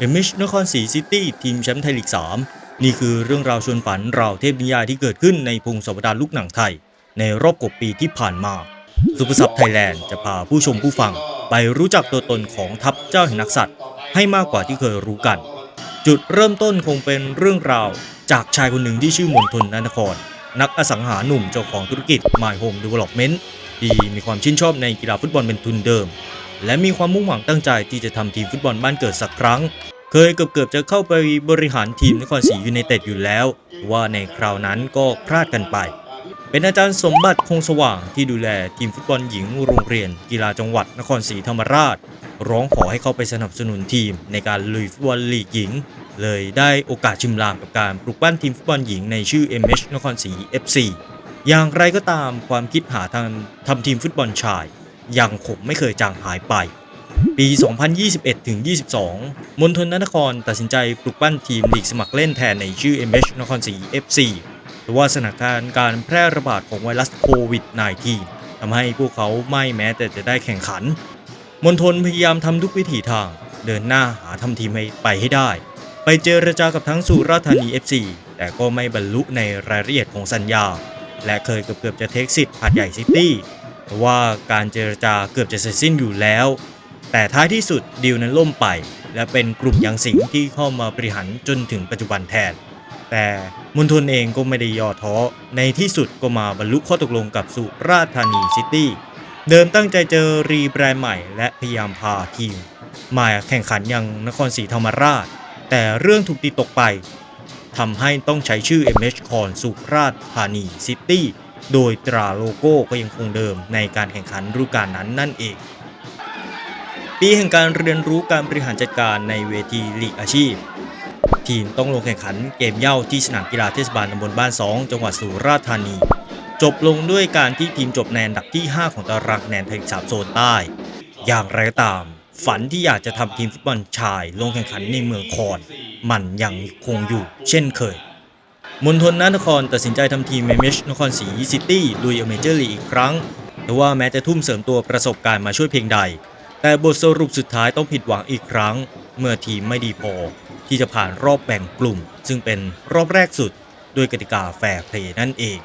เอมิชนครศรีซิตี้ทีมแชมป์ไทยลีก 3 นี่คือเรื่องราวชวนฝันราวเทพนิยายที่เกิดขึ้นในพงศาวดารลูกหนังไทย ในรอบกว่าปีที่ผ่านมาสุภสัพไทยแลนด์จะพาผู้ชมผู้ฟัง ไปรู้จักตัวตนของทัพเจ้าแห่งนักสัตว์ ให้มากกว่าที่เคยรู้กัน จุดเริ่มต้นคงเป็นเรื่องราวจากชายคนหนึ่งที่ชื่อมนทนนานคร นักอสังหาหนุ่มเจ้าของธุรกิจ My Home Development ที่มีความชื่นชอบในกีฬาฟุตบอลเป็นทุนเดิม และมีความมุ่งหวังตั้งใจที่จะทำทีมฟุตบอลบ้านเกิดสักครั้ง เคยเกือบๆจะเข้าไปบริหารทีมนครศรียูไนเต็ดอยู่แล้ว ว่าในคราวนั้นก็พลาดกันไป เป็นอาจารย์สมบัติคงสว่างที่ดูแลทีมฟุตบอลหญิงโรงเรียน กีฬาจังหวัดนครศรีธรรมราช ร้องขอให้เข้าไปสนับสนุนทีมในการลุยฟุตบอลลีกหญิง เลยได้โอกาสชิมลางกับการปลุกปั้นทีมฟุตบอลหญิงในชื่อ MH นครศรี FC อย่างไรก็ตามความคิดหาทางทำทีมฟุตบอลชาย ยังคงไม่เคยจางหายไป ปี 2021-22 มณฑลนครตัดสินใจปลุกปั้นทีมลีกสมัครเล่นแทนในชื่อ MH นครศรี FC แต่ว่าสถานการณ์การแพร่ระบาดของไวรัสโควิด -19 ทำให้พวกเขาไม่แม้แต่จะได้แข่งขัน มณฑลพยายามทำทุกวิถีทางเดินหน้าหาทำทีมให้ไปให้ได้ ไปเจรจากับทั้งสุราษฎร์ธานี FC แต่ก็ไม่บรรลุในรายละเอียดของสัญญา และเคยเกือบๆจะเทคสิทธิ์หาดใหญ่ซิตี้ ว่าการเจรจาเกือบจะเสร็จสิ้นอยู่แล้ว แต่ท้ายที่สุดดีลนั้นล่มไป และเป็นกลุ่มยังสิงที่เข้ามาบริหารจนถึงปัจจุบันแทน แต่มณฑลเองก็ไม่ได้ย่อท้อ ในที่สุดก็มาบรรลุข้อตกลงกับสุราษฎร์ธานีซิตี้เดิมตั้งใจเจอรีแบรนด์ใหม่และพยายามพาทีมมาแข่งขันยังนครศรีธรรมราช แต่เรื่องถูกตีตกไปทำให้ต้องใช้ชื่อ MH คอนสุราษฎร์ธานีซิตี้ โดยตราโลโก้ก็ยังคงเดิมในการแข่งขันฤดูกาลนั้นนั่นเอง ปีแห่งการเรียนรู้การบริหารจัดการในเวทีลีกอาชีพ ทีมต้องลงแข่งขันเกมเย้าที่สนามกีฬาเทศบาลตำบลบ้าน2จังหวัดสุราษฎร์ธานี จบลงด้วยการที่ทีมจบในอันดับที่ 5 ของตารางคะแนนไทยสามโซนใต้ อย่างไรก็ตาม ฝันที่อยากจะทำทีมฟุตบอลชาย ลงแข่งขันในเมืองคอนมันยังคงอยู่เช่นเคย มณฑลนครตัดสินใจทำทีมเมเมชนครศรีซิตี้ลุยเอเมเจอร์ลีอีกครั้งแต่ว่าแม้จะทุ่มเสริมตัวประสบการณ์มาช่วยเพียงใด แต่บทสรุปสุดท้ายต้องผิดหวังอีกครั้ง เมื่อทีมไม่ดีพอ ที่จะผ่านรอบแบ่งกลุ่ม ซึ่งเป็นรอบแรกสุดด้วยกติกาแฟร์เพลย์นั่นเอง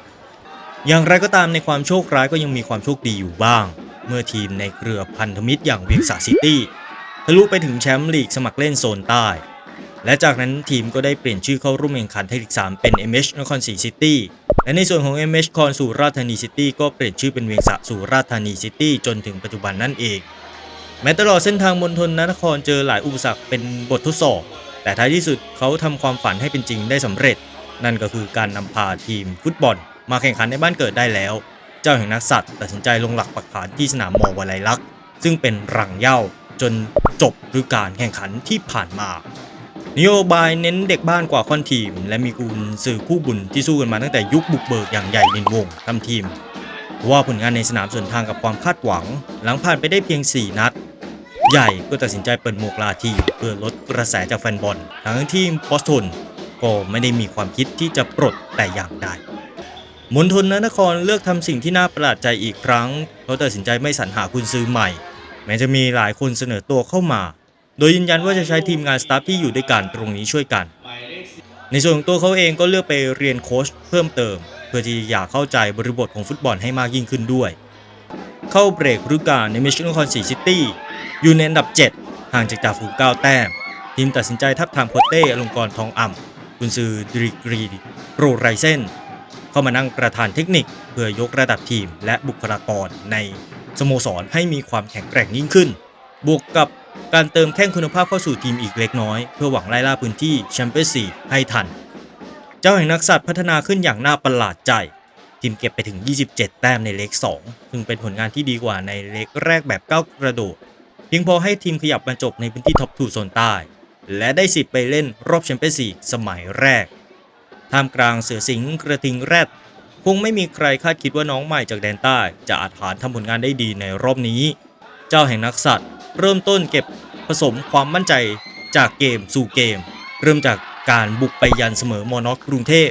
อย่างไรก็ตามในความโชคร้ายก็ยังมีความโชคดีอยู่บ้าง เมื่อทีมในเครือพันธมิตรอย่างเวียงสาซิตี้ทะลุไปถึงแชมป์ลีกสมัครเล่นโซนใต้ และจากนั้นทีมก็ได้เปลี่ยนชื่อเข้าร่วมแข่งขันไทยลีก 3 เป็น MH นครศรีซิตี้ และในส่วนของ MH คอนสุราษฎร์ธานีซิตี้ก็เปลี่ยนชื่อเป็นเวียงสะสุราษฎร์ธานีซิตี้จนถึงปัจจุบันนั่นเอง แม้ตลอดเส้นทางมณฑลนครเจอหลายอุปสรรคเป็นบททดสอบ แต่ท้ายที่สุดเขาทำความฝันให้เป็นจริงได้สำเร็จ นั่นก็คือการนำพาทีมฟุตบอล มาแข่งขันในบ้านเกิดได้แล้ว เจ้าแห่งนักสัตว์ตัดสินใจลงหลักปักฐานที่สนามมอวลัยลักษ์ซึ่งเป็นรังเย้าจนจบฤดูกาลแข่งขันที่ผ่านมา นโยบายเน้นเด็กบ้านกว่าค่อนทีม และมีกุญสื่อคู่บุญที่สู้กันมาตั้งแต่ยุคบุกเบิกอย่างใหญ่ในวงทำทีมว่าผลงานในสนามส่วนทางกับความคาดหวัง หลังผ่านไปได้เพียง 4 นัด ใหญ่ก็ตัดสินใจเปิดหมวกลาทีเพื่อลดกระแสจากแฟนบอลทั้งที่บอสตันก็ไม่ได้มีความคิดที่จะปลดแต่อย่างใดมณฑลนครเลือกทำสิ่งที่น่าประหลาดใจอีกครั้งเขาตัดสินใจไม่สรรหาคุณซื้อใหม่ แม้จะมีหลายคนเสนอตัวเข้ามา โดยยืนยันว่าจะใช้ทีมงานสตาฟที่อยู่ด้วยกันตรงนี้ช่วยกัน ในส่วนของตัวเขาเองก็เลือกไปเรียนโค้ชเพิ่มเติม เพื่อที่อยากเข้าใจบริบทของฟุตบอลให้มากยิ่งขึ้นด้วย เข้าเบรกฤดูกาลในเมชินคอนซีซิตี้อยู่ในอันดับ 7 ห่างจากจ่าฝูง9แต้ม ทีมตัดสินใจทับทามโคเต้อลงกรทองอ่ำกุนซือดริกรีโปรไรเซนเข้ามานั่งประธานเทคนิค เพื่อยกระดับทีมและบุคลากรในสโมสรให้มีความแข็งแกร่งยิ่งขึ้น บวกกับ การเติมแข้งคุณภาพเข้าสู่ทีมอีกเล็กน้อย เพื่อหวังไล่ล่าพื้นที่แชมเปี้ยนส์ลีกให้ทัน เจ้าแห่งนักสัตว์พัฒนาขึ้นอย่างน่าประหลาดใจ ทีมเก็บไปถึง 27 แต้มในเล็ก2ซึ่งเป็นผลงานที่ดีกว่าในเล็กแรกแบบก้าวกระโดดเพียงพอให้ทีมขยับมาจบในพื้นที่ท็อปทูโซนใต้ และได้สิทธิ์ไปเล่นรอบแชมเปี้ยนส์ลีกสมัยแรกท่ามกลางเสือสิงห์กระทิงแรดคงไม่มีใครคาดคิดว่าน้องใหม่จากแดนใต้ จะอาจฐานทำผลงานได้ดีในรอบนี้ เจ้าแห่งนักสัตว์ เริ่มต้นเก็บผสมความมั่นใจจากเกมสู่เกม เริ่มจากการบุกไปยันเสมอมอนอกกรุงเทพ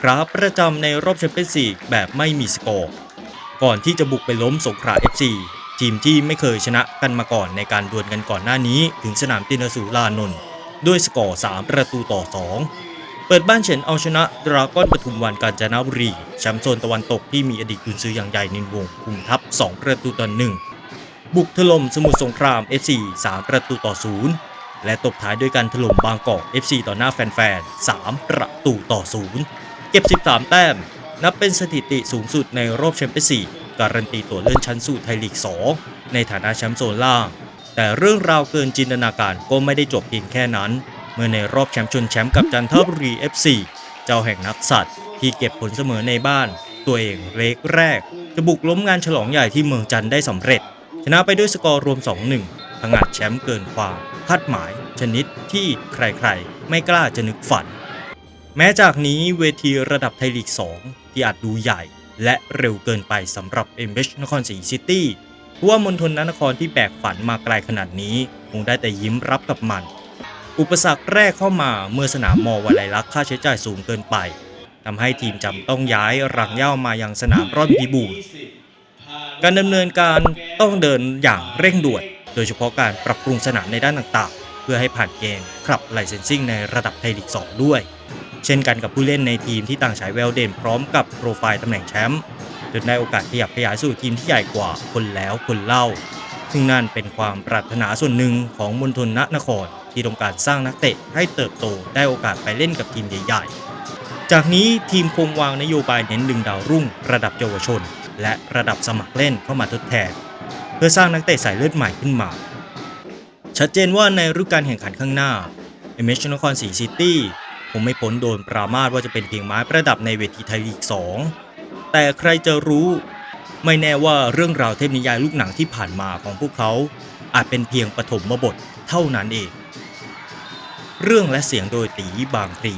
ครับประจำในรอบแชมเปี้ยนส์ลีกแบบไม่มีสกอร์ ก่อนที่จะบุกไปล้มสงขลา FC ทีมที่ไม่เคยชนะกันมาก่อนในการดวลกันก่อนหน้านี้ ถึงสนามตินสุรานนท์ด้วยสกอร์ 3 ประตูต่อ 2 เปิดบ้านเฉินเอาชนะดราก้อนปทุมวันกาญจนบุรีแชมป์โซนตะวันตกที่มีอดีตกุนซืออย่างใหญ่นินวงคุมทัพ 2 ประตูต่อ1 บุกถล่มสมุทรสงคราม FC 3 ประตูต่อ 0 และตบท้ายด้วยการถล่มบางกอก FC ต่อหน้าแฟนๆ 3 ประตูต่อ 0 เก็บ 13 แต้ม นับเป็นสถิติสูงสุดในรอบแชมเปี้ยนส์ลีกการันตีตัวเลื่อนชั้นสู่ไทยลีก 2 ในฐานะแชมป์โซนล่าง แต่เรื่องราวเกินจินตนาการก็ไม่ได้จบเพียงแค่นั้น เมื่อในรอบแชมป์ชนแชมป์กับจันทบุรี FC เจ้าแห่งนักสัตว์ที่เก็บผลเสมอในบ้าน ตัวเองเล็กแรก จะบุกล้มงานฉลองใหญ่ที่เมืองจันได้สำเร็จ ชนะไปด้วยสกอร์รวม 2-1พังอาจแชมป์เกินความคาดหมาย ชนิดที่ใครๆ ไม่กล้าจะนึกฝัน แม้จากนี้เวทีระดับไทยลีก 2 ที่อาจดูใหญ่ และเร็วเกินไปสำหรับ m อ h นครศรีซิตี้เพราะว่ามณฑลนครที่แบกฝันมาไกลขนาดนี้ คงได้แต่ยิ้มรับกับมัน อุปสรรคแรกเข้ามาเมื่อสนามมอวลัยลักษณ์ค่าใช้จ่ายสูงเกินไปทำให้ทีมจำต้องย้ายรังเย้ามายังสนามร่อนพิบูล การดำเนินการต้องเดินอย่างเร่งด่วน โดยเฉพาะการปรับปรุงสนามในด้านต่างๆ เพื่อให้ผ่านเกณฑ์ขับไลเซนซิ่งในระดับไทยลีก 2 ด้วย เช่นกันกับผู้เล่นในทีมที่ต่างฉายแววเด่นพร้อมกับโปรไฟล์ตำแหน่งแชมป์จนได้โอกาสขยับขยายสู่ทีมที่ใหญ่กว่าคนแล้วคนเล่า ซึ่งนั่นเป็นความปรารถนาส่วนหนึ่งของมณฑลนครที่ต้องการสร้างนักเตะให้เติบโตได้โอกาสไปเล่นกับทีมใหญ่ๆ จากนี้ทีมคงวางนโยบายเน้นดึงดาวรุ่งระดับเยาวชน และระดับสมัครเล่นเข้ามาทดแทน เพื่อสร้างนักเตะสายเลือดใหม่ขึ้นมา ชัดเจนว่าในฤดูกาลแข่งขันข้างหน้าเอเมชนครศรีซิตี้คงไม่พ้นโดนปรามาสว่าจะเป็นเพียงไม้ประดับในเวทีไทยลีก 2 แต่ใครจะรู้ไม่แน่ว่าเรื่องราวเทพนิยายลูกหนังที่ผ่านมาของพวกเขาอาจเป็นเพียงปฐมบทเท่านั้นเอง เรื่องและเสียงโดยตีบางพลี